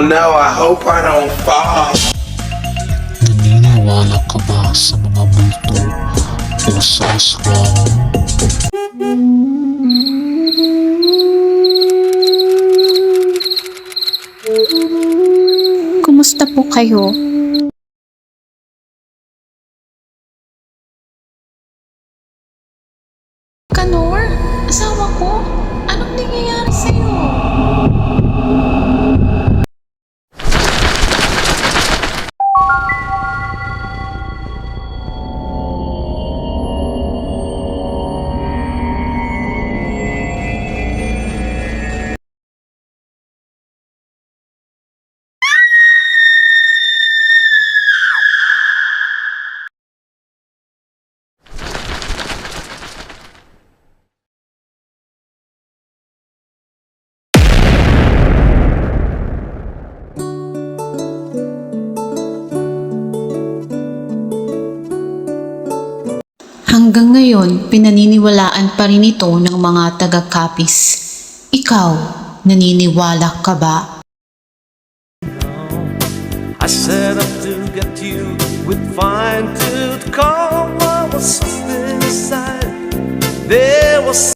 Oh no, I hope I don't fall. Naniniwala ka ba sa mga multo o sa aswang? Kumusta po kayo? Kanor, asawa ko, Hanggang ngayon, pinaniniwalaan pa rin ito ng mga taga-kapis. Ikaw, naniniwala ka ba? I set up to get you with fine tooth comb. There was something inside. There was